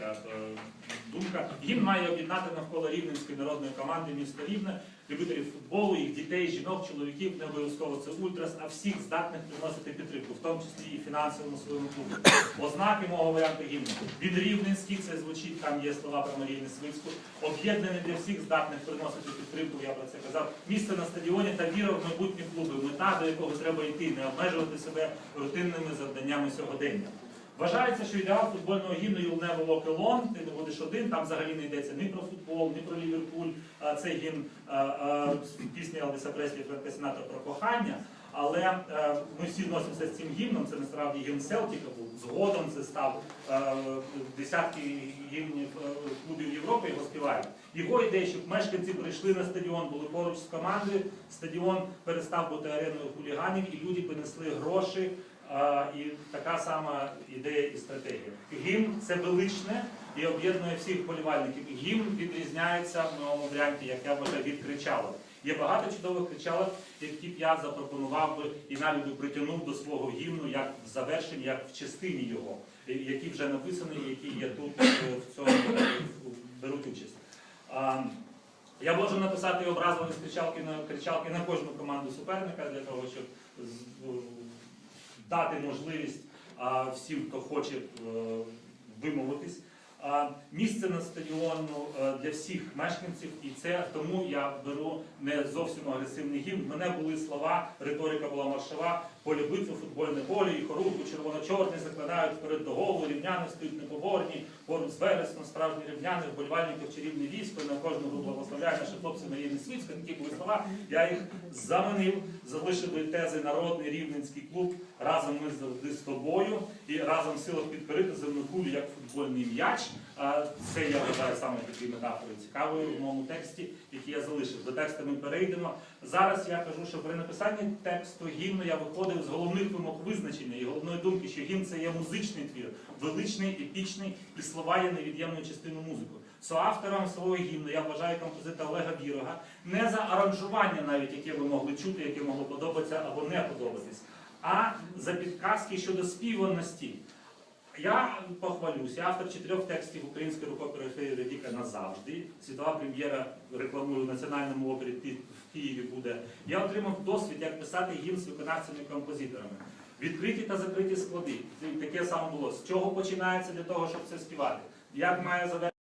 така е, думка. Гімн має об'єднати навколо рівненської народної команди міста Рівне, любителів футболу, їх дітей, жінок, чоловіків, не обов'язково це ультрас, а всіх здатних приносити підтримку, в тому числі і фінансовому своєму клубу. Ознаки мого варіанту гімну. Він рівненський, це звучить, там є слова про Марію Несвицьку. Об'єднаний для всіх здатних приносити підтримку, я про це казав. Місце на стадіоні та віра в майбутні клуби, мета, до якого треба йти, не обмежувати себе рутинними завданнями сьогодення. Вважається, що ідеал футбольного гімну «You'll never walk alone», ти не будеш один, там взагалі не йдеться ні про футбол, ні про Ліверпуль. Це гімн пісні Елвіса Преслі Френка Сінатра про кохання. Але е, ми всі носимося з цим гімном, це насправді гімн Селтіка був. Згодом це став е, десятки гімнів е, клубів Європи його співають. Його ідея, щоб мешканці прийшли на стадіон, були поруч з командою. Стадіон перестав бути ареною хуліганів, і люди принесли гроші. І така сама ідея і стратегія. Гімн це величне і об'єднує всіх полівальників. Гімн відрізняється в новому варіанті, як я вважаю, від кричалок. Є багато чудових кричалок, які б я запропонував би і навіть би притягнув до свого гімну як в завершенні, як в частині його, які вже написані, які є тут е, в цьому е, беруть участь. Я можу написати образливі кричалки на кричалки на кожну команду суперника для того, щоб дати можливість всім, хто хоче е, вимовитись. Місце на стадіону е, для всіх мешканців, і це тому я беру не зовсім агресивний гімн. Мене були слова, риторика була маршова, поле битви, футбольне поле, і хорунку червоно-чорний закладають вперед до голову, рівняни стають непоборні, поруч з вереснем, справжні рівняни, вболівальників чарівне військо, на кожну гру благословляє наші хлопці Марії Несвицька, такі були слова. Я їх заманив, залишив тези народний рівненський клуб. Разом ми завжди з тобою і разом в силах підкорити земну кулю як футбольний м'яч. Це я вважаю саме такий метафорою цікавою в моєму тексті, який я залишив. До тексту ми перейдемо. Зараз я кажу, що при написанні тексту гімну я виходив з головних вимог визначення і головної думки, що гімн це є музичний твір, величний, епічний, і слова є невід'ємною частиною музику. Соавтором свого гімну я вважаю композита Олега Вірога не за аранжування, навіть яке ви могли чути, яке могло подобатися або не подобатись, а за підказки щодо співаності. Я похвалюсь, я автор чотирьох текстів української рукописної Редіка назавжди. Світова прем'єра рекламую в національному опері в Києві буде. Я отримав досвід, як писати гімн з виконавцями і композиторами. Відкриті та закриті склади. Таке саме було. З чого починається для того, щоб це співати? Як має завершити?